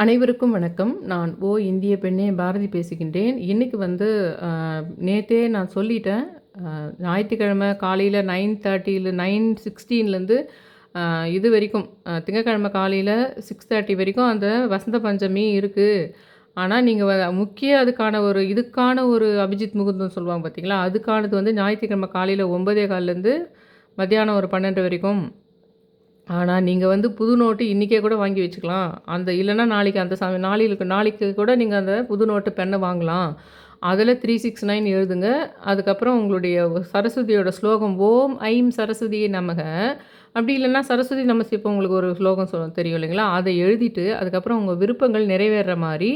அனைவருக்கும் வணக்கம். நான் ஓ இந்திய பெண்ணே பாரதி பேசுகின்றேன். இன்றைக்கி வந்து நேற்றே நான் சொல்லிட்டேன். ஞாயிற்றுக்கிழமை காலையில் நைன் தேர்ட்டியில் நைன் சிக்ஸ்டீன்லேருந்து இது வரைக்கும் திங்கக்கிழமை காலையில் சிக்ஸ் தேர்ட்டி வரைக்கும் அந்த வசந்த பஞ்சமி இருக்குது ஆனால் நீங்கள் முக்கிய அதுக்கான ஒரு இதுக்கான ஒரு அபிஜித் முகுந்தம் சொல்லுவாங்க பார்த்தீங்களா அதுக்கானது வந்து ஞாயிற்றுக்கிழமை காலையில் ஒம்பதே காலிலேருந்து மத்தியானம் ஒரு பன்னெண்டு வரைக்கும். ஆனால் நீங்கள் வந்து புது நோட்டு இன்றைக்கே கூட வாங்கி வச்சுக்கலாம். அந்த இல்லைன்னா நாளைக்கு அந்த சம நாளைக்கு நாளைக்கு கூட நீங்கள் அந்த புது நோட்டு பெண்ணை வாங்கலாம். அதில் த்ரீ சிக்ஸ் நைன் எழுதுங்க. அதுக்கப்புறம் உங்களுடைய சரஸ்வதியோட ஸ்லோகம் ஓம் ஐம் சரஸ்வதியை நமக. அப்படி இல்லைன்னா சரஸ்வதி நமசி இப்போ உங்களுக்கு ஒரு ஸ்லோகம் சொல்ல தெரியும் இல்லைங்களா? அதை எழுதிட்டு அதுக்கப்புறம் உங்கள் விருப்பங்கள் நிறைவேற மாதிரி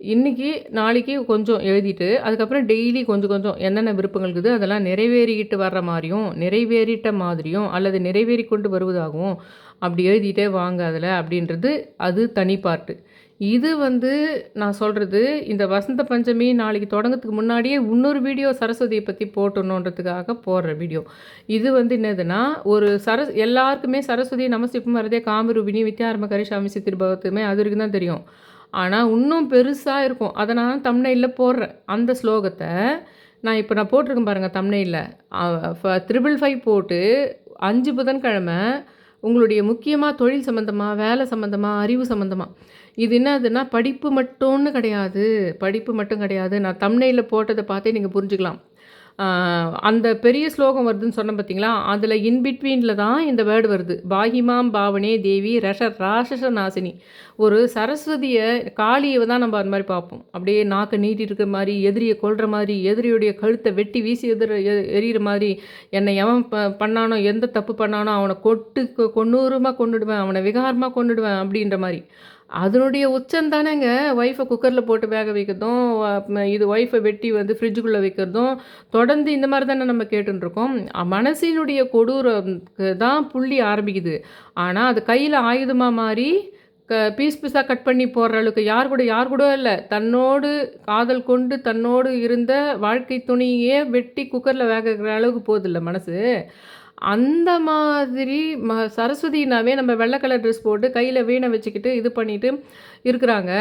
இன்றைக்கி நாளைக்கு கொஞ்சம் எழுதிட்டு அதுக்கப்புறம் டெய்லி கொஞ்சம் கொஞ்சம் என்னென்ன விருப்பங்கள் இருக்குது அதெல்லாம் நிறைவேறிக்கிட்டு வர்ற மாதிரியும் நிறைவேறிட்ட மாதிரியும் அல்லது நிறைவேறி கொண்டு வருவதாகவும் அப்படி எழுதிட்டே வாங்க அதில் அப்படின்றது அது தனி பார்ட்டு இது வந்து நான் சொல்கிறது இந்த வசந்த பஞ்சமி நாளைக்கு தொடங்கறதுக்கு முன்னாடியே இன்னொரு வீடியோ சரஸ்வதியை பற்றி போட்டணுன்றதுக்காக போடுற வீடியோ இது வந்து என்னதுன்னா ஒரு சரஸ் எல்லாருக்குமே சரஸ்வதி நமசிப்பும் வரதே காமரூபிணி வித்யாரம்ப கரிசாமி சித்திருபவத்துமே அது வரைக்கும் தான் தெரியும். ஆனால் இன்னும் பெருசாக இருக்கும். அதை நான் தம்னையில் போடுறேன். அந்த ஸ்லோகத்தை நான் இப்போ நான் போட்டிருக்கேன் பாருங்கள் தம்னையில் த்ரிபிள் ஃபைவ் போட்டு அஞ்சு புதன்கிழமை உங்களுடைய முக்கியமாக தொழில் சம்மந்தமாக வேலை சம்மந்தமாக அறிவு சம்மந்தமாக இது என்னதுன்னா படிப்பு மட்டும்னு கிடையாது. படிப்பு மட்டும் கிடையாது. நான் தம்னையில் போட்டதை பார்த்தே நீங்கள் புரிஞ்சுக்கலாம். அந்த பெரிய ஸ்லோகம் வருதுன்னு சொன்ன பார்த்தீங்களா அதில் இன்பிட்வீனில் தான் இந்த வேர்டு வருது. பாகிமாம் பாவனே தேவி ரஷ ராஷச நாசினி. ஒரு சரஸ்வதியை காளியை தான் நம்ம அந்த மாதிரி பார்ப்போம். அப்படியே நாக்கை நீட்டிட்டு இருக்கிற மாதிரி எதிரியை கொள்கிற மாதிரி எதிரியுடைய கழுத்தை வெட்டி வீசி எதிர எரியிற மாதிரி என்னை எவன் ப பண்ணானோ எந்த தப்பு பண்ணானோ அவனை கொட்டு கொன்னூரமாக கொன்னுடுவேன் அவனை விகாரமாக கொண்டுடுவேன் அப்படின்ற மாதிரி. அதனுடைய உச்சம் தானேங்க. ஒய்ஃபை குக்கரில் போட்டு வேக வைக்கிறதும் இது ஒய்ஃபை வெட்டி வந்து ஃப்ரிட்ஜுக்குள்ளே வைக்கிறதும் தொடர்ந்து இந்த மாதிரி தானே நம்ம கேட்டுருக்கோம் மனசினுடைய கொடூரக்கு தான் புள்ளி ஆரம்பிக்குது. ஆனால் அது கையில் ஆயுதமாக மாறி க பீஸ் பீஸாக கட் பண்ணி போடுற அளவுக்கு யார் கூட யார் கூட இல்லை. தன்னோடு காதல் கொண்டு தன்னோடு இருந்த வாழ்க்கை துணியே வெட்டி குக்கரில் வேக வைக்கிற அளவுக்கு போகுதில்ல மனசு. அந்த மாதிரி ம சரஸ்வதினாவே நம்ம வெள்ளை கலர் ட்ரெஸ் போட்டு கையில் வீணை வச்சுக்கிட்டு இது பண்ணிட்டு இருக்கிறாங்க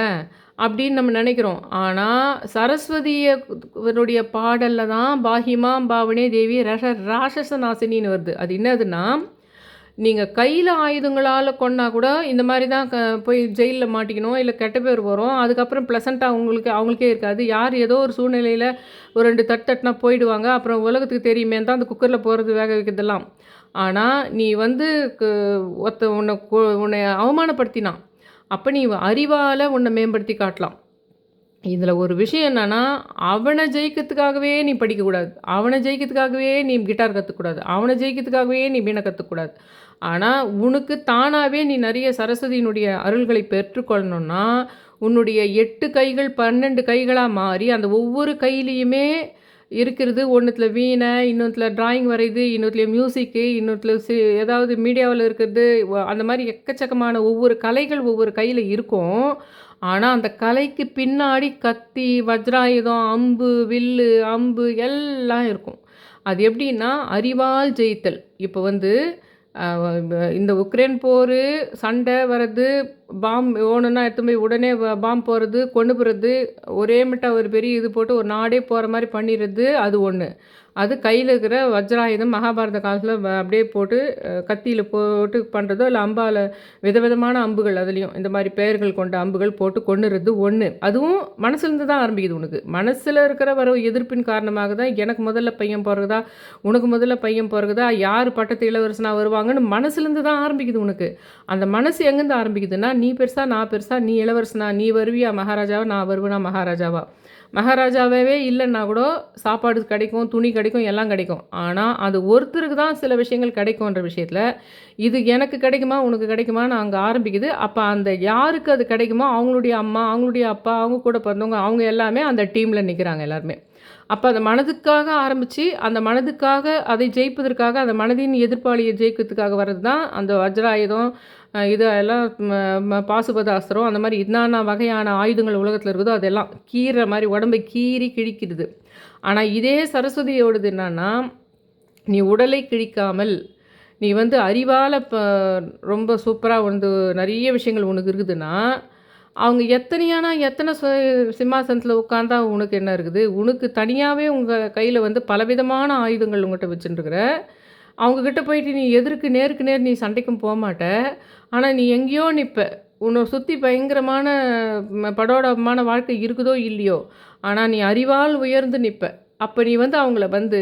அப்படின்னு நம்ம நினைக்கிறோம். ஆனால் சரஸ்வதியனுடைய பாடலில் தான் பாஹிமாம் பாவனே தேவி ரஷ ராட்சச நாசினின்னு வருது. அது என்னதுன்னா நீங்கள் கையில் ஆயுதங்களால் கொன்னா கூட இந்த மாதிரி தான் க போய் ஜெயிலில் மாட்டிக்கணும் இல்லை கெட்ட பேர் வரும். அதுக்கப்புறம் ப்ளசண்ட்டாக உங்களுக்கு அவங்களுக்கே இருக்காது. யார் ஏதோ ஒரு சூழ்நிலையில் ஒரு ரெண்டு தட்டு தட்டுனா போயிடுவாங்க. அப்புறம் உலகத்துக்கு தெரியுமே தான் அந்த குக்கரில் போகிறது வேக வைக்கிறதெல்லாம். ஆனால் நீ வந்து கு- ஒருத்த உன்னை உன்னை அவமானப்படுத்தினான் அப்போ நீ அறிவால் உன்னை மேம்படுத்தி காட்டலாம். இதில் ஒரு விஷயம் என்னென்னா அவனை ஜெயிக்கிறதுக்காகவே நீ படிக்கக்கூடாது. அவனை ஜெயிக்கிறதுக்காகவே நீ கிட்டார் கற்றுக்கூடாது அவனை ஜெயிக்கிறதுக்காகவே நீ வீணை கற்றுக்கூடாது ஆனால் உனக்கு தானாகவே நீ நிறைய சரஸ்வதியினுடைய அருள்களை பெற்றுக்கொள்ளணும்னா உன்னுடைய எட்டு கைகள் பன்னெண்டு கைகளாக மாறி அந்த ஒவ்வொரு கையிலையுமே இருக்கிறது. ஒன்றுத்தில் வீணை இன்னொருத்தில் டிராயிங் வரையுது இன்னொருத்தில் மியூசிக்கு இன்னொருத்தில் சி ஏதாவது மீடியாவில் இருக்கிறது அந்த மாதிரி எக்கச்சக்கமான ஒவ்வொரு கலைகள் ஒவ்வொரு கையில் இருக்கும். ஆனால் அந்த கலைக்கு பின்னாடி கத்தி வஜ்ராயுதம் அம்பு வில்லு அம்பு எல்லாம் இருக்கும். அது எப்படின்னா அறிவால் ஜெயித்தல். இப்போ வந்து இந்த உக்ரைன் போர் சண்டை வர்றது பாம் ஓணுன்னா எடுத்து போய் உடனே பாம் போகிறது கொண்டு போகிறது ஒரே மிட்டா ஒரு பெரிய இது போட்டு ஒரு நாடே போகிற மாதிரி பண்ணிடுறது அது ஒன்று அது கையில் இருக்கிற வஜ்ராயுதம் மகாபாரத காலத்தில் அப்படியே போட்டு கத்தியில் போட்டு பண்ணுறதோ இல்லை அம்பால் விதவிதமான அம்புகள் அதுலேயும் இந்த மாதிரி பெயர்கள் கொண்ட அம்புகள் போட்டு கொண்டுறது ஒன்று அதுவும் மனசுலேருந்து தான் ஆரம்பிக்குது உனக்கு. மனசில் இருக்கிற வர எதிர்ப்பின் காரணமாக தான் எனக்கு முதல்ல பையன் பிறகுதா உனக்கு முதல்ல பையன் பிறகுதா யார் பட்டத்து இளவரசனாக வருவாங்கன்னு மனசுலேருந்து தான் ஆரம்பிக்குது உனக்கு. அந்த மனசு எங்கேருந்து ஆரம்பிக்குதுன்னா நீ பெருசா நான் பெருசா நீ இளவரசனா நீ வருவியா மகாராஜாவா நான் வருவேனா மகாராஜாவா? மகாராஜாவே இல்லைன்னா கூட சாப்பாடு கிடைக்கும் துணி கிடைக்கும் எல்லாம் கிடைக்கும். ஆனால் அது ஒருத்தருக்கு தான் சில விஷயங்கள் கிடைக்கும்ன்ற விஷயத்தில் இது எனக்கு கிடைக்குமா உனக்கு கிடைக்குமான்னு அங்கே ஆரம்பிக்குது. அப்போ அந்த யாருக்கு அது கிடைக்குமோ அவங்களுடைய அம்மா அவங்களுடைய அப்பா அவங்க கூட பிறந்தவங்க அவங்க எல்லாமே அந்த டீமில் நிற்கிறாங்க எல்லாருமே. அப்போ அந்த மனதுக்காக ஆரம்பித்து அந்த மனதுக்காக அதை ஜெயிப்பதற்காக அந்த மனதின் எதிர்ப்பாளியை ஜெயிக்கிறதுக்காக வர்றது தான் அந்த வஜ்ராயுதம் அஹ் இது எல்லாம் பாசுபதாஸ்திரம் அந்த மாதிரி என்னென்ன வகையான ஆயுதங்கள் உலகத்தில் இருக்குதோ அதெல்லாம் கீற மாதிரி உடம்பை கீறி கிழிக்கிறது. ஆனால் இதே சரஸ்வதியோடது என்னன்னா நீ உடலை கிழிக்காமல் நீ வந்து அறிவால் இப்போ ரொம்ப சூப்பராக வந்து நிறைய விஷயங்கள் உனக்கு இருக்குதுன்னா அவங்க எத்தனையானா எத்தனை சு சிம்மாசனத்தில் உட்காந்தா உனக்கு என்ன இருக்குது? உனக்கு தனியாகவே உங்கள் கையில் வந்து பலவிதமான ஆயுதங்கள் உங்கள்கிட்ட வச்சுட்டுருக்குற அவங்கக்கிட்ட போயிட்டு நீ எதிர்க்கு நேருக்கு நேர் நீ சண்டைக்கும் போக மாட்ட ஆனால் நீ எங்கேயோ நிற்ப உன்னை சுற்றி பயங்கரமான படோடமான வாழ்க்கை இருக்குதோ இல்லையோ ஆனால் நீ அறிவால் உயர்ந்து நிற்ப அப்போ நீ வந்து அவங்கள வந்து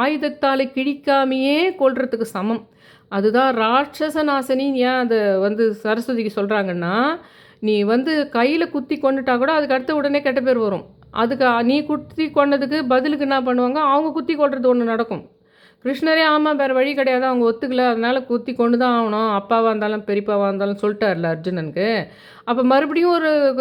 ஆயுதத்தால் கிழிக்காமையே கொள்றதுக்கு சமம். அதுதான் ராட்சச நாசினின்னு ஏன் அதை வந்து சரஸ்வதிக்கு சொல்கிறாங்கன்னா நீ வந்து கையில் குத்தி கொண்டுட்டா கூட அதுக்கு அடுத்த உடனே கெட்ட பேர் வரும். அதுக்கு நீ குத்தி கொன்னதுக்கு பதிலுக்கு என்ன பண்ணுவாங்க? அவங்க குத்தி கொள்றது ஒன்று நடக்கும். கிருஷ்ணரே ஆமாம் வேறு வழி கிடையாது. அவங்க ஒத்துக்கல. அதனால் குத்தி கொண்டு தான் ஆகணும். அப்பாவாக இருந்தாலும் பெரியப்பாவாக இருந்தாலும் சொல்லிட்டார்ல அர்ஜுனனுக்கு. அப்போ மறுபடியும் ஒரு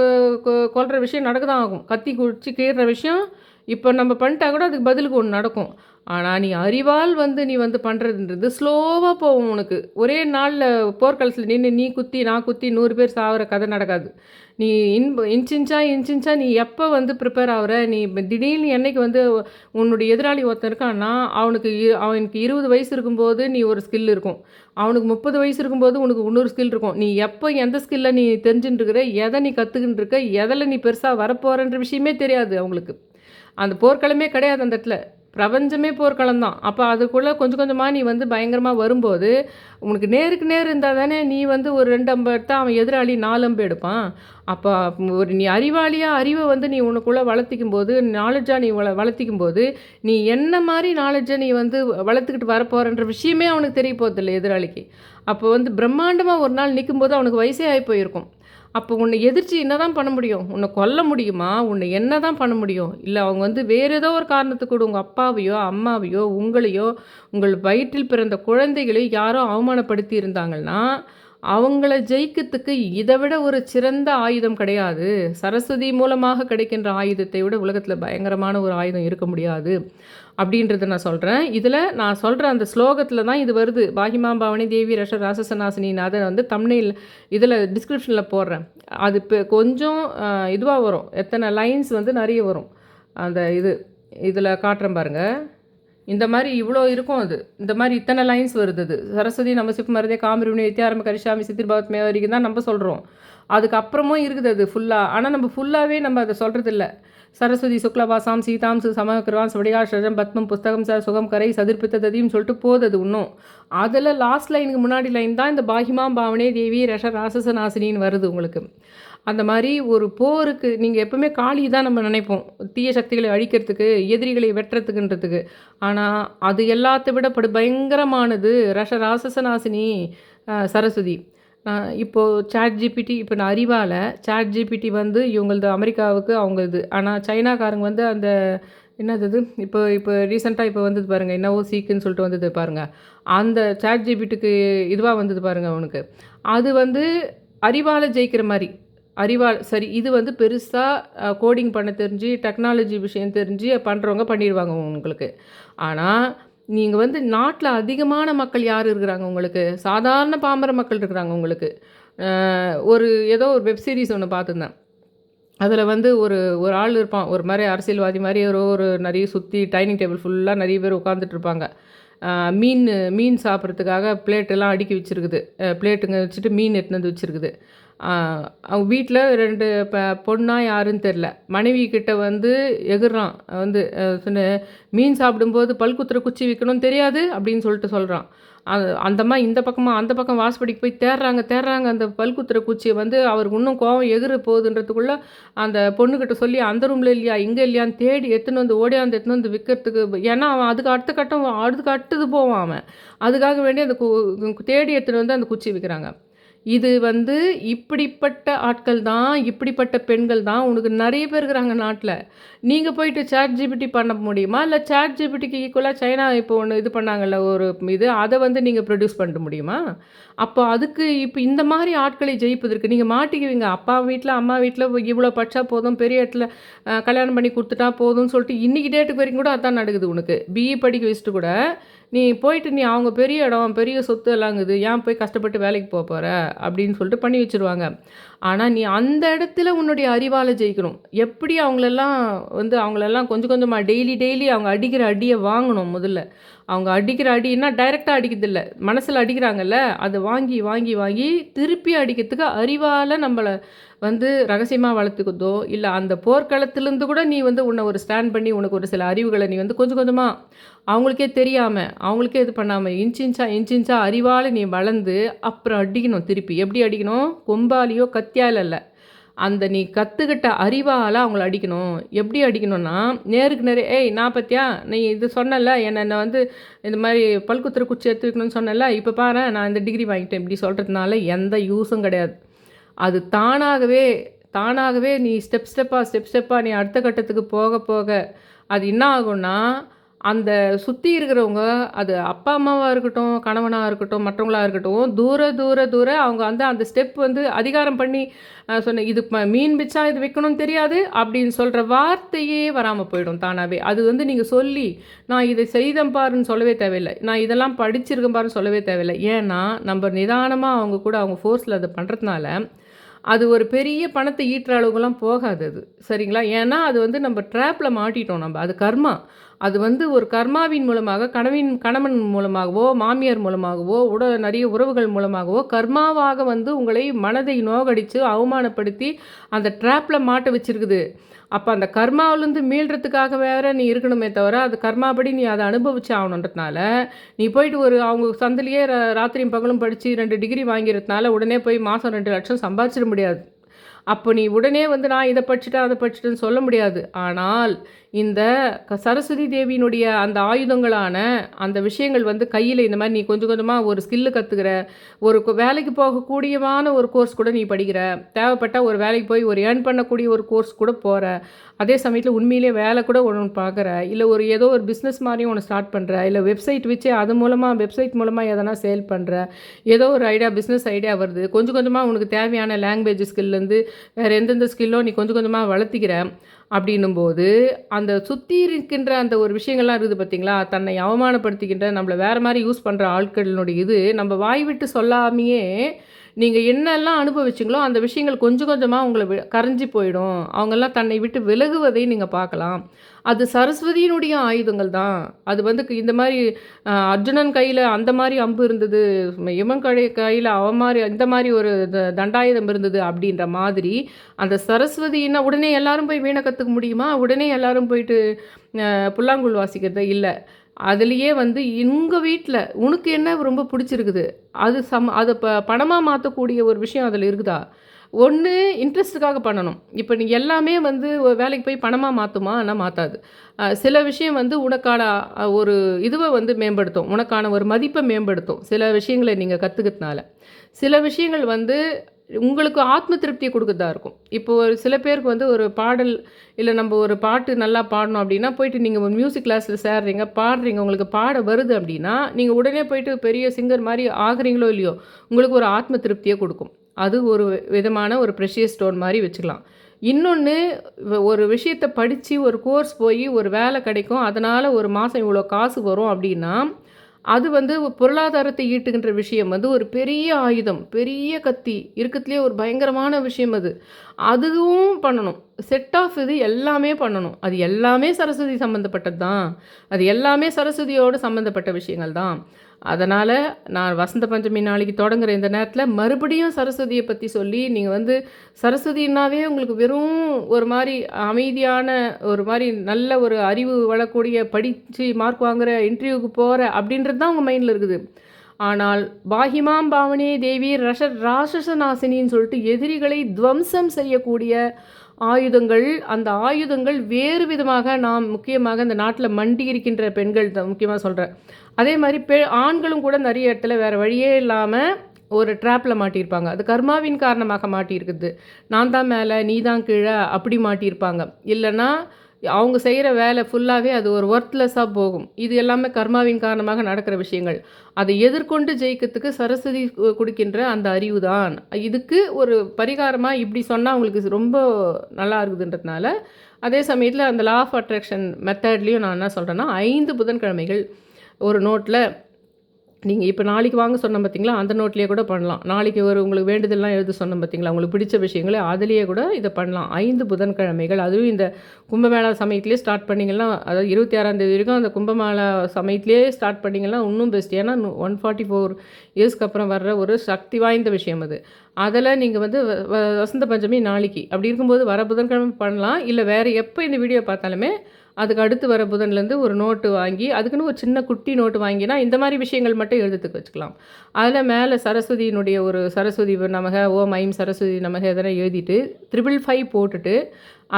கொ- கொல்ற விஷயம் நடக்க தான் ஆகும். கத்தி குடிச்சு கீறுற விஷயம் இப்போ நம்ம பண்ணிட்டா கூட அதுக்கு பதிலுக்கு ஒன்று நடக்கும். ஆனால் நீ அறிவால் வந்து நீ வந்து பண்ணுறதுன்றது ஸ்லோவாக போகும் உனக்கு. ஒரே நாளில் போர்க்களத்தில் நின்று நீ குத்தி நான் குத்தி நூறு பேர் சாகிற கதை நடக்காது. நீ இன் இன்ச் இன்ச்சா நீ எப்போ வந்து ப்ரிப்பேர் ஆகுற நீ திடீர்னு என்னைக்கு வந்து உன்னுடைய எதிராளி ஒருத்தன் இருக்கான்னா அவனுக்கு அவனுக்கு இருபது வயசு இருக்கும்போது நீ ஒரு ஸ்கில் இருக்கும். அவனுக்கு முப்பது வயசு இருக்கும்போது உனக்கு இன்னொரு ஸ்கில் இருக்கும். நீ எப்போ எந்த ஸ்கில்ல நீ தெரிஞ்சுட்டு இருக்கிற எதை நீ கற்றுக்கிட்டு இருக்க எதில் நீ பெருசாக வரப்போகிறன்ற விஷயமே தெரியாது அவங்களுக்கு. அந்த போர்க்களமே கிடையாது அந்த இடத்துல. பிரபஞ்சமே போர்க்களம் தான். அப்போ அதுக்குள்ளே கொஞ்சம் கொஞ்சமாக நீ வந்து பயங்கரமாக வரும்போது உனக்கு நேருக்கு நேர் இருந்தால் தானே நீ வந்து ஒரு ரெண்டு அம்பு எடுத்தால் அவன் எதிராளி நாலு அம்பு எடுப்பான். அப்போ ஒரு நீ அறிவாளியாக அறிவை வந்து நீ உனக்குள்ளே வளர்த்திக்கும் போது நாலேஜாக நீ வள வளர்த்திக்கும் போது நீ என்ன மாதிரி நாலேஜை நீ வந்து வளர்த்துக்கிட்டு வரப்போகிறன்ற விஷயமே அவனுக்கு தெரிய போகிறதில்ல எதிராளிக்கு. அப்போ வந்து பிரம்மாண்டமாக ஒரு நாள் நிற்கும்போது அவனுக்கு வயசே ஆகி போயிருக்கும். அப்போ உன்னை எதிர்த்து என்ன தான் பண்ண முடியும்? உன்னை கொல்ல முடியுமா? உன்னை என்ன தான் பண்ண முடியும்? இல்லை அவங்க வந்து வேறு ஏதோ ஒரு காரணத்துக்கு கூட உங்கள் அப்பாவையோ அம்மாவையோ உங்களையோ உங்கள் வயிற்றில் பிறந்த குழந்தைகளையோ யாரோ அவமானப்படுத்தி இருந்தாங்கன்னா அவங்கள ஜெயிக்கிறதுக்கு இதை விட ஒரு சிறந்த ஆயுதம் கிடையாது. சரஸ்வதி மூலமாக கிடைக்கின்ற ஆயுதத்தை விட உலகத்தில் பயங்கரமான ஒரு ஆயுதம் இருக்க முடியாது. அப்படின்றத நான் சொல்கிறேன் இதில் நான் சொல்கிற அந்த ஸ்லோகத்தில் தான் இது வருது. பாகிமாம் பவனி தேவி ரஷ ராசசனாசினின் அதை வந்து தமிழில் இதில் டிஸ்கிரிப்ஷனில் போடுறேன். அது இப்போ கொஞ்சம் இதுவாக வரும். எத்தனை லைன்ஸ் வந்து நிறைய வரும். அந்த இது இதில் காட்டுறேன் பாருங்கள் இந்த மாதிரி இவ்வளோ இருக்கும் அது. இந்த மாதிரி இத்தனை லைன்ஸ் வருது அது. சரஸ்வதி நம்ம சிப்பு மருதே காமிருணி வித்யாரம்ப கரிஷாமி சித்திர்பாவத் மே வரைக்கும் தான் நம்ம சொல்கிறோம் அதுக்கப்புறமும் இருக்குது அது ஃபுல்லாக ஆனால் நம்ம ஃபுல்லாகவே நம்ம அதை சொல்கிறது இல்லை சரஸ்வதி சுக்லபாசாம் சீதாம் சு சமகிருவான் சபடிகா ஷஜம் பத்மம் புஸ்தகம் சார் சுகம் கரை சதிர்ப்பித்ததையும் சொல்லிட்டு போகுது அது இன்னும். அதில் லாஸ்ட் லைனுக்கு முன்னாடி லைன் தான் இந்த பாகிமாம் பாவனே தேவி ரஷ ராசச நாசினின்னு வருது உங்களுக்கு. அந்த மாதிரி ஒரு போருக்கு நீங்கள் எப்பவுமே காளி தான் நம்ம நினைப்போம். தீய சக்திகளை அழிக்கிறதுக்கு எதிரிகளை வெட்டுறதுக்குன்றதுக்கு. ஆனால் அது எல்லாத்தை விட படு பயங்கரமானது ரஷ ராசசநாசினி சரஸ்வதி. நான் இப்போது சாட் ஜிபிடி இப்போ நான் அறிவால் சாட் ஜிபிடி வந்து இவங்களது அமெரிக்காவுக்கு அவங்க இது ஆனால் சைனாக்காரங்க வந்து அந்த என்னது இது இப்போ இப்போ ரீசெண்டாக இப்போ வந்தது பாருங்கள் என்னவோ சீக்குன்னு சொல்லிட்டு வந்தது பாருங்கள் அந்த சாட் ஜிபிட்டுக்கு இதுவாக வந்தது பாருங்கள் அவனுக்கு. அது வந்து அறிவால் ஜெயிக்கிற மாதிரி. அறிவால் சரி இது வந்து பெருசாக கோடிங் பண்ண தெரிஞ்சு டெக்னாலஜி விஷயம் தெரிஞ்சு பண்ணுறவங்க பண்ணிடுவாங்க உங்களுக்கு ஆனால் நீங்கள் வந்து நாட்டில் அதிகமான மக்கள் யார் இருக்கிறாங்க உங்களுக்கு? சாதாரண பாமர மக்கள் இருக்கிறாங்க உங்களுக்கு. ஒரு ஏதோ ஒரு வெப் சீரிஸ் ஒன்று பார்த்துருந்தேன். அதில் வந்து ஒரு ஒரு ஆள் இருப்பான். ஒரு மாதிரி அரசியல்வாதி மாதிரி ஒரு ஒரு நிறைய சுற்றி டைனிங் டேபிள் ஃபுல்லாக நிறைய பேர் உட்காந்துட்டு இருப்பாங்க. மீன் மீன் சாப்பிட்றதுக்காக பிளேட்டெல்லாம் அடுக்கி வச்சுருக்குது. பிளேட்டுங்க வச்சுட்டு மீன் எடுத்துன்னு வந்து வச்சுருக்குது. அவங்க வீட்டில் ரெண்டு ப பொண்ணா யாருன்னு தெரில. மனைவி கிட்ட வந்து எகுறான் வந்து சொன்ன மீன் சாப்பிடும்போது பல் குத்துற குச்சி விற்கணும்னு தெரியாது அப்படின்னு சொல்லிட்டு சொல்கிறான் அந்தம்மா இந்த பக்கமாக அந்த பக்கம் வாசப்படிக்கு போய் தேடுறாங்க தேடுறாங்க அந்த பல் குத்துற குச்சியை வந்து அவருக்கு இன்னும் கோவம் எகிற போகுதுன்றதுக்குள்ளே அந்த பொண்ணுக்கிட்ட சொல்லி அந்த ரூமில் இல்லையா இங்கே இல்லையான்னு தேடி எடுத்துன்னு வந்து ஓடியாந்து எடுத்துன்னு வந்து விற்கிறதுக்கு ஏன்னா அவன் அதுக்கு அடுத்த கட்டம் அடுத்துக்கு அடுத்தது போவான் அவன். அதுக்காக வேண்டி அந்த கு- தேடி எடுத்துன்னு வந்து அந்த குச்சி விற்கிறாங்க இது வந்து இப்படிப்பட்ட ஆட்கள் தான் இப்படிப்பட்ட பெண்கள் தான் உனக்கு நிறைய பேர் இருக்கிறாங்க நாட்டில். நீங்கள் போயிட்டு சேட் ஜிபிடி பண்ண முடியுமா? இல்லை சேட் ஜிபிடிக்கு ஈக்குவலாக சைனா இப்போ ஒன்று இது பண்ணாங்கல்ல ஒரு இது அதை வந்து நீங்கள் ப்ரொடியூஸ் பண்ண முடியுமா? அப்போ அதுக்கு இப்போ இந்த மாதிரி ஆட்களை ஜெயிப்பதற்கு நீங்கள் மாட்டிக்குவீங்க. அப்பா வீட்டில் அம்மா வீட்டில் இவ்வளோ படிச்சா போதும் பெரிய இடத்துல கல்யாணம் பண்ணி கொடுத்துட்டா போதும்னு சொல்லிட்டு இன்றைக்கி டேட்டுக்கு வரைக்கும் கூட அதான் நடக்குது உனக்கு. பிஇ படிக்க வச்சுட்டு கூட நீ போயிட்டு நீ அவங்க பெரிய இடம் பெரிய சொத்து எல்லாங்குது ஏன் போய் கஷ்டப்பட்டு வேலைக்கு போக போகிற அப்படின்னு சொல்லிட்டு பண்ணி வச்சுருவாங்க. ஆனால் நீ அந்த இடத்துல உன்னுடைய அறிவால் ஜெயிக்கணும். எப்படி அவங்களெல்லாம் வந்து அவங்களெல்லாம் கொஞ்சம் கொஞ்சமாக டெய்லி டெய்லி அவங்க அடிக்கிற அடியை வாங்கணும் முதல்ல. அவங்க அடிக்கிற அடின்னா டைரெக்டாக அடிக்கிறதில்ல. மனசில் அடிக்கிறாங்கல்ல அதை வாங்கி வாங்கி வாங்கி திருப்பி அடிக்கிறதுக்கு அறிவால் நம்மளை வந்து ரகசியமாக வளர்த்துக்குதோ இல்லை அந்த போர்க்களத்துலேருந்து கூட நீ வந்து உன்னை ஒரு ஸ்டாண்ட் பண்ணி உனக்கு ஒரு சில அறிவுகளை நீ வந்து கொஞ்சம் கொஞ்சமாக அவங்களுக்கே தெரியாமல் அவங்களுக்கே இது பண்ணாமல் இன்ச் இன்ச்சா இன்ச் இன்ச்சா அறிவால் நீ வளர்ந்து அப்புறம் அடிக்கணும் திருப்பி. எப்படி அடிக்கணும்? கொம்பாலியோ கத்தியால் இல்லை. அந்த நீ கற்றுக்கிட்ட அறிவால் அவங்கள அடிக்கணும். எப்படி அடிக்கணும்னா நேருக்கு நேரே ஏய் நான் பத்தியா? நீ இது சொன்னல என்னென்ன வந்து இந்த மாதிரி பல்குத்துற குச்சி எடுத்து வைக்கணும்னு சொன்னல இப்போ பாரு நான் இந்த டிகிரி வாங்கிட்டேன். இப்படி சொல்கிறதுனால எந்த யூஸும் கிடையாது. அது தானாகவே தானாகவே நீ ஸ்டெப் ஸ்டெப்பாக ஸ்டெப் ஸ்டெப்பாக நீ அடுத்த கட்டத்துக்கு போக போக அது என்ன ஆகும்னா அந்த சுற்றி இருக்கிறவங்க அது அப்பா அம்மாவாக இருக்கட்டும் கணவனாக இருக்கட்டும் மற்றவங்களாக இருக்கட்டும் தூர தூர தூர அவங்க வந்து அந்த ஸ்டெப் வந்து அதிகாரம் பண்ணி சொன்ன இது மீன் பிச்சா இது வைக்கணும்னு தெரியாது அப்படின்னு சொல்கிற வார்த்தையே வராமல் போயிடும் தானாகவே அது வந்து நீங்கள் சொல்லி நான் இதை செய்தேன் பாருன்னு சொல்லவே தேவையில்லை. நான் இதெல்லாம் படிச்சிருக்கேன் பாருன்னு சொல்லவே தேவையில்லை. ஏன்னா நம்ம நிதானமாக அவங்க கூட அவங்க ஃபோர்ஸில் அதை பண்ணுறதுனால அது ஒரு பெரிய பணத்தை ஈட்டுற அளவுக்குலாம் போகாது அது. சரிங்களா? ஏன்னா அது வந்து நம்ம ட்ராப்பில் மாட்டிட்டோம் நம்ம. அது கர்மா. அது வந்து ஒரு கர்மாவின் மூலமாக கணவின் கணவன் மூலமாகவோ மாமியார் மூலமாகவோ உட நிறைய உறவுகள் மூலமாகவோ கர்மாவாக வந்து உங்களை மனதை நோகடித்து அவமானப்படுத்தி அந்த ட்ராப்பில் மாட்ட வச்சிருக்குது. அப்போ அந்த கர்மாவிலேருந்து மீள்றதுக்காக வேற நீ இருக்கணுமே தவிர அது கர்மாபடி நீ அதை அனுபவிச்சு ஆகணுன்றதுனால நீ போயிட்டு ஒரு அவங்க சந்திலேயே ராத்திரியும் பகலும் படித்து ரெண்டு டிகிரி வாங்கிறதுனால உடனே போய் மாதம் ரெண்டு லட்சம் சம்பாதிச்சிட முடியாது. அப்போ நீ உடனே வந்து நான் இதை படிச்சுட்டேன் அதை படிச்சுட்டேன்னு சொல்ல முடியாது. ஆனால் இந்த சரஸ்வதி தேவியினுடைய அந்த ஆயுதங்களான அந்த விஷயங்கள் வந்து கையில் இந்த மாதிரி நீ கொஞ்சம் கொஞ்சமாக ஒரு ஸ்கில்லு கற்றுக்கிற ஒரு வேலைக்கு போகக்கூடியமான ஒரு கோர்ஸ் கூட நீ படிக்கிற தேவைப்பட்டால் ஒரு வேலைக்கு போய் ஒரு ஏர்ன் பண்ணக்கூடிய ஒரு கோர்ஸ் கூட போகிற அதே சமயத்தில் உண்மையிலே வேலை கூட ஒன்று பார்க்குற இல்லை ஒரு ஏதோ ஒரு பிஸ்னஸ் மாதிரியும் ஒன்று ஸ்டார்ட் பண்ணுற இல்லை வெப்சைட் வச்சு அது மூலமாக வெப்சைட் மூலமாக எதனா சேல் பண்ணுற ஏதோ ஒரு ஐடியா பிஸ்னஸ் ஐடியா வருது. கொஞ்சம் கொஞ்சமாக உனக்கு தேவையான லாங்குவேஜ் ஸ்கில்லேருந்து வேறு எந்தெந்த ஸ்கில்லோ நீ கொஞ்சம் கொஞ்சமாக வளர்த்திக்கிற. அப்படின்னும்போது அந்த சுற்றி இருக்கின்ற அந்த ஒரு விஷயங்கள்லாம் இருக்குது பார்த்திங்களா? தன்னை அவமானப்படுத்திக்கின்ற நம்மளை வேறு மாதிரி யூஸ் பண்ணுற ஆட்களினுடைய இது நம்ம வாய் விட்டு சொல்லாமையே நீங்கள் என்னெல்லாம் அனுபவிச்சிங்களோ அந்த விஷயங்கள் கொஞ்சம் கொஞ்சமாக உங்களை கரைஞ்சி போயிடும். அவங்கெல்லாம் தன்னை விட்டு விலகுவதை நீங்கள் பார்க்கலாம். அது சரஸ்வதியினுடைய ஆயுதங்கள் தான். அது வந்து இந்த மாதிரி அர்ஜுனன் கையில் அந்த மாதிரி அம்பு இருந்தது இவன் கடை கையில் அவன் மாதிரி இந்த மாதிரி ஒரு தண்டாயுதம் இருந்தது அப்படின்ற மாதிரி அந்த சரஸ்வதினா உடனே எல்லாரும் போய் வீணை கற்றுக்க முடியுமா? உடனே எல்லாரும் போயிட்டு புல்லாங்குழல் வாசிக்கிறது? இல்லை. அதுலேயே வந்து எங்கள் வீட்டில் உனக்கு என்ன ரொம்ப பிடிச்சிருக்குது? அது சம் அதை ப பணமாக மாற்றக்கூடிய ஒரு விஷயம் அதில் இருக்குதா? ஒன்று இன்ட்ரெஸ்ட்டுக்காக பண்ணணும். இப்போ நீ எல்லாமே வந்து வேலைக்கு போய் பணமாக மாற்றுமா ஆனால் மாற்றாது சில விஷயம் வந்து உனக்கான ஒரு இதுவை வந்து மேம்படுத்தும். உனக்கான ஒரு மதிப்பை மேம்படுத்தும். சில விஷயங்களை நீங்கள் கற்றுக்கிறதுனால சில விஷயங்கள் வந்து உங்களுக்கு ஆத்ம திருப்தியை கொடுக்கறதா இருக்கும். இப்போ ஒரு சில பேருக்கு வந்து ஒரு பாடல் இல்லை நம்ம ஒரு பாட்டு நல்லா பாடணும் அப்படின்னா போயிட்டு நீங்கள் ஒரு மியூசிக் கிளாஸில் சேர்றீங்க பாடுறீங்க உங்களுக்கு பாட வருது அப்படின்னா நீங்கள் உடனே போயிட்டு பெரிய சிங்கர் மாதிரி ஆகுறீங்களோ இல்லையோ உங்களுக்கு ஒரு ஆத்ம திருப்தியை கொடுக்கும். அது ஒரு விதமான ஒரு ப்ரெஷியஸ் ஸ்டோன் மாதிரி வச்சுக்கலாம். இன்னொன்று ஒரு விஷயத்தை படித்து ஒரு கோர்ஸ் போய் ஒரு வேலை கிடைக்கும் அதனால் ஒரு மாதம் இவ்வளோ காசு வரும் அப்படின்னா அது வந்து பொருளாதாரத்தை ஈட்டுகின்ற விஷயம். வந்து ஒரு பெரிய ஆயுதம் பெரிய கத்தி. இருக்கிறதுலே ஒரு பயங்கரமான விஷயம் அது. அதுவும் பண்ணணும். செட் ஆஃப் இது எல்லாமே பண்ணணும். அது எல்லாமே சரஸ்வதி சம்மந்தப்பட்டது தான் அது எல்லாமே சரஸ்வதியோடு சம்மந்தப்பட்ட விஷயங்கள் தான் அதனால் நான் வசந்த பஞ்சமி நாளைக்கு தொடங்குற இந்த நேரத்தில் மறுபடியும் சரஸ்வதியை பற்றி சொல்லி நீங்கள் வந்து சரஸ்வதினாவே உங்களுக்கு வெறும் ஒரு மாதிரி அமைதியான ஒரு மாதிரி நல்ல ஒரு அறிவு வளக்கூடிய படித்து மார்க் வாங்குகிற இன்டர்வியூக்கு போகிற அப்படின்றது தான் உங்கள் மைண்டில் இருக்குது. ஆனால் பாகிமாம் பாவனே தேவி ரஷ ராசசநாசினின்னு சொல்லிட்டு எதிரிகளை துவம்சம் செய்யக்கூடிய ஆயுதங்கள் அந்த ஆயுதங்கள் வேறு விதமாக நாம் முக்கியமாக இந்த நாட்டில் மண்டி இருக்கின்ற பெண்கள் முக்கியமாக சொல்கிறேன் அதே மாதிரி பெ ஆண்களும் கூட நிறைய இடத்துல வேறு வழியே இல்லாமல் ஒரு ட்ராப்பில் மாட்டியிருப்பாங்க. அது கர்மாவின் காரணமாக மாட்டியிருக்குது. நான் தான் மேலே நீ தான் கீழே அப்படி மாட்டியிருப்பாங்க. இல்லைன்னா அவங்க செய்கிற வேலை ஃபுல்லாகவே அது ஒரு ஒர்த்லெஸ்ஸாக போகும். இது எல்லாமே கர்மாவின் காரணமாக நடக்கிற விஷயங்கள். அதை எதிர்கொண்டு ஜெயிக்கிறதுக்கு சரஸ்வதி கொடுக்கின்ற அந்த அறிவு தான். இதுக்கு ஒரு பரிகாரமாக இப்படி சொன்னால் அவங்களுக்கு ரொம்ப நல்லா இருக்குதுன்றதுனால அதே சமயத்தில் அந்த லா ஆஃப் அட்ராக்ஷன் மெத்தட்லேயும் நான் என்ன சொல்கிறேன்னா ஐந்து புதன்கிழமைகள் ஒரு நோட்டில் நீங்கள் இப்போ நாளைக்கு வாங்க சொன்னோம் பார்த்தீங்களா அந்த நோட்லேயே கூட பண்ணலாம். நாளைக்கு ஒரு உங்களுக்கு வேண்டுதல்லாம் எழுத சொன்னோம் பார்த்தீங்களா உங்களுக்கு பிடிச்ச விஷயங்களை அதுலேயே கூட இதை பண்ணலாம். ஐந்து புதன்கிழமைகள். அதுவும் இந்த கும்பமேளா சமயத்துலேயே ஸ்டார்ட் பண்ணிங்கன்னா அதாவது இருபத்தி ஆறாம் தேதி வரைக்கும் அந்த கும்பமேளா சமயத்துலேயே ஸ்டார்ட் பண்ணிங்கன்னா இன்னும் பெஸ்ட் ஏன்னா ஒன் ஃபார்ட்டி ஃபோர் இயர்ஸ்க்கு அப்புறம் வர்ற ஒரு சக்தி வாய்ந்த விஷயம் அது. அதில் நீங்கள் வந்து வசந்த பஞ்சமி நாளைக்கு. அப்படி இருக்கும்போது வர புதன்கிழமை பண்ணலாம். இல்லை வேறு எப்போ இந்த வீடியோ பார்த்தாலுமே அதுக்கு அடுத்து வர புதன்லேருந்து ஒரு நோட்டு வாங்கி அதுக்குன்னு ஒரு சின்ன குட்டி நோட்டு வாங்கினா இந்த மாதிரி விஷயங்கள் மட்டும் எழுதுறதுக்கு வச்சுக்கலாம். அதில் மேலே சரஸ்வதியினுடைய ஒரு சரஸ்வதி நமக ஓம் ஐம் சரஸ்வதி நமக எதனா எழுதிட்டு த்ரிபிள் ஃபைவ் போட்டுட்டு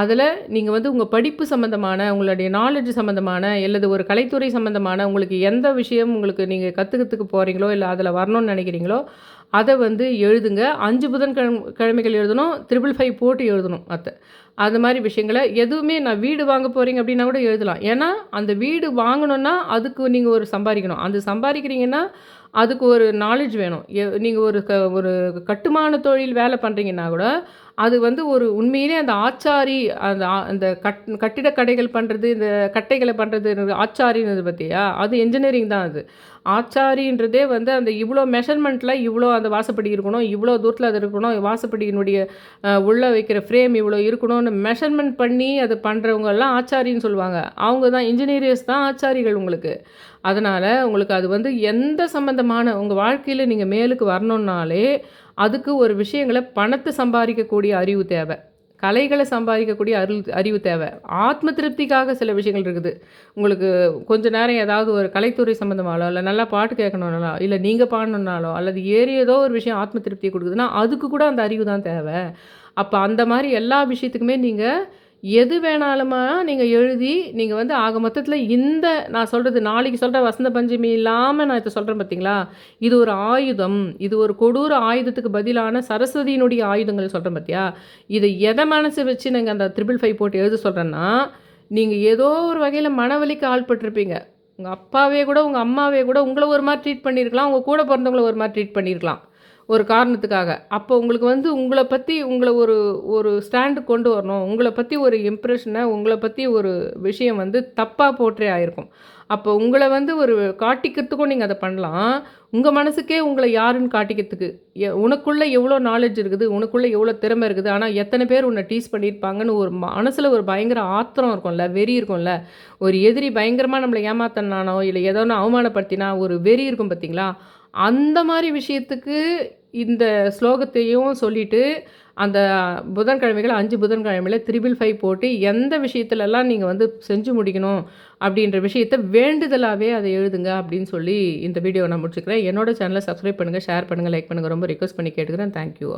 அதில் நீங்கள் வந்து உங்கள் படிப்பு சம்மந்தமான உங்களுடைய நாலேஜ் சம்மந்தமான அல்லது ஒரு கலைத்துறை சம்மந்தமான உங்களுக்கு எந்த விஷயம் உங்களுக்கு நீங்கள் கற்றுக்கிறதுக்கு போகிறீங்களோ இல்லை அதில் வரணும்னு நினைக்கிறீங்களோ அதை வந்து எழுதுங்க. அஞ்சு புதன்கிழமை கிழமைகள் எழுதணும் த்ரிபிள் ஃபைவ் போட்டு எழுதணும் அதை அது மாதிரி விஷயங்களை எதுவுமே நான் வீடு வாங்க போகிறீங்க அப்படின்னா கூட எழுதலாம். ஏன்னா அந்த வீடு வாங்கணுன்னா அதுக்கு நீங்கள் ஒரு சம்பாதிக்கணும். அந்த சம்பாதிக்கிறீங்கன்னா அதுக்கு ஒரு நாலேஜ் வேணும். நீங்கள் ஒரு க ஒரு கட்டுமான தொழில் வேலை பண்ணுறீங்கன்னா கூட அது வந்து ஒரு உண்மையிலே அந்த ஆச்சாரி அந்த அந்த கட் கட்டிட கடைகள் பண்ணுறது இந்த கட்டைகளை பண்ணுறது ஆச்சாரின்றது பார்த்தியா அது என்ஜினியரிங் தான் அது. ஆச்சாரின்றதே வந்து அந்த இவ்வளோ மெஷர்மெண்ட்டில் இவ்வளோ அந்த வாசப்படி இருக்கணும் இவ்வளோ தூரத்தில் அது இருக்கணும் வாசப்படியினுடைய உள்ளே வைக்கிற ஃப்ரேம் இவ்வளோ இருக்கணும்னு மெஷர்மெண்ட் பண்ணி அது பண்ணுறவங்கெல்லாம் ஆச்சாரின்னு சொல்லுவாங்க. அவங்க தான் இன்ஜினியர்ஸ் தான் ஆச்சாரிகள் உங்களுக்கு. அதனால் உங்களுக்கு அது வந்து எந்த சம்மந்தமான உங்கள் வாழ்க்கையில் நீங்கள் மேலுக்கு வரணுன்னாலே அதுக்கு ஒரு விஷயங்களை பணத்தை சம்பாதிக்கக்கூடிய அறிவு தேவை. கலைகளை சம்பாதிக்கக்கூடிய அருள் அறிவு தேவை. ஆத்ம திருப்திக்காக சில விஷயங்கள் இருக்குது. உங்களுக்கு கொஞ்ச நேரம் ஏதாவது ஒரு கலைத்துறை சம்மந்தமாலோ இல்லை நல்லா பாட்டு கேட்கணுன்னாலோ இல்லை நீங்கள் பாடணுன்னாலோ அல்லது ஏறி ஏதோ ஒரு விஷயம் ஆத்ம திருப்தியை கொடுக்குதுன்னா அதுக்கு கூட அந்த அறிவு தான் தேவை. அப்போ அந்த மாதிரி எல்லா விஷயத்துக்குமே நீங்கள் எது வேணாலுமா நீங்கள் எழுதி நீங்கள் வந்து ஆக மொத்தத்தில் இந்த நான் சொல்கிறது நாளைக்கு சொல்கிற வசந்த பஞ்சமி இல்லாமல் நான் இதை சொல்கிறேன் பார்த்தீங்களா இது ஒரு ஆயுதம். இது ஒரு கொடூர ஆயுதத்துக்கு பதிலான சரஸ்வதியினுடைய ஆயுதங்கள் சொல்கிறேன் பார்த்தியா இதை எதை மனசு வச்சு நீங்கள் அந்த த்ரிபிள் ஃபைவ் போட்டு எழுத சொல்கிறேன்னா நீங்கள் ஏதோ ஒரு வகையில் மனவலிக்கு ஆள்பட்டிருப்பீங்க. உங்கள் அப்பாவே கூட உங்கள் அம்மாவே கூட உங்களை ஒரு மாதிரி ட்ரீட் பண்ணியிருக்கலாம் உங்கள் கூட பிறந்தவங்கள ஒரு மாதிரி ட்ரீட் பண்ணியிருக்கலாம். ஒரு காரணத்துக்காக. அப்போ உங்களுக்கு வந்து உங்களை பற்றி உங்களை ஒரு ஒரு ஸ்டாண்டு கொண்டு வரணும். உங்களை பற்றி ஒரு இம்ப்ரெஷனை உங்களை பற்றி ஒரு விஷயம் வந்து தப்பாக போற்றே ஆயிருக்கும். அப்போ உங்களை வந்து ஒரு காட்டிக்கிறதுக்கும் நீங்கள் அதை பண்ணலாம். உங்கள் மனசுக்கே உங்களை யாருன்னு காட்டிக்கிறதுக்கு. உனக்குள்ளே எவ்வளோ நாலேஜ் இருக்குது உனக்குள்ளே எவ்வளோ திறமை இருக்குது ஆனால் எத்தனை பேர் உன்னை டீஸ் பண்ணியிருப்பாங்கன்னு ஒரு மனசில் ஒரு பயங்கர ஆத்திரம் இருக்கும்ல வெறி இருக்கும்ல. ஒரு எதிரி பயங்கரமாக நம்மளை ஏமாத்தனானோ இல்லை ஏதோ ஒன்று அவமானப்படுத்தினா ஒரு வெறி இருக்கும் பார்த்தீங்களா அந்த மாதிரி விஷயத்துக்கு இந்த ஸ்லோகத்தையும் சொல்லிவிட்டு அந்த புதன்கிழமைகள் அஞ்சு புதன்கிழமையில் த்ரிபிள் ஃபைவ் போட்டு எந்த விஷயத்துலலாம் நீங்கள் வந்து செஞ்சு முடிக்கணும் அப்படின்ற விஷயத்த வேண்டுதலாகவே அதை எழுதுங்க அப்படின்னு சொல்லி இந்த வீடியோ நான் முடிச்சுக்கிறேன். என்னோட சேனலை சப்ஸ்கிரைப் பண்ணுங்கள் ஷேர் பண்ணுங்கள் லைக் பண்ணுங்கள் ரொம்ப ரிக்வஸ்ட் பண்ணி கேட்டுக்கிறேன். தேங்க்யூ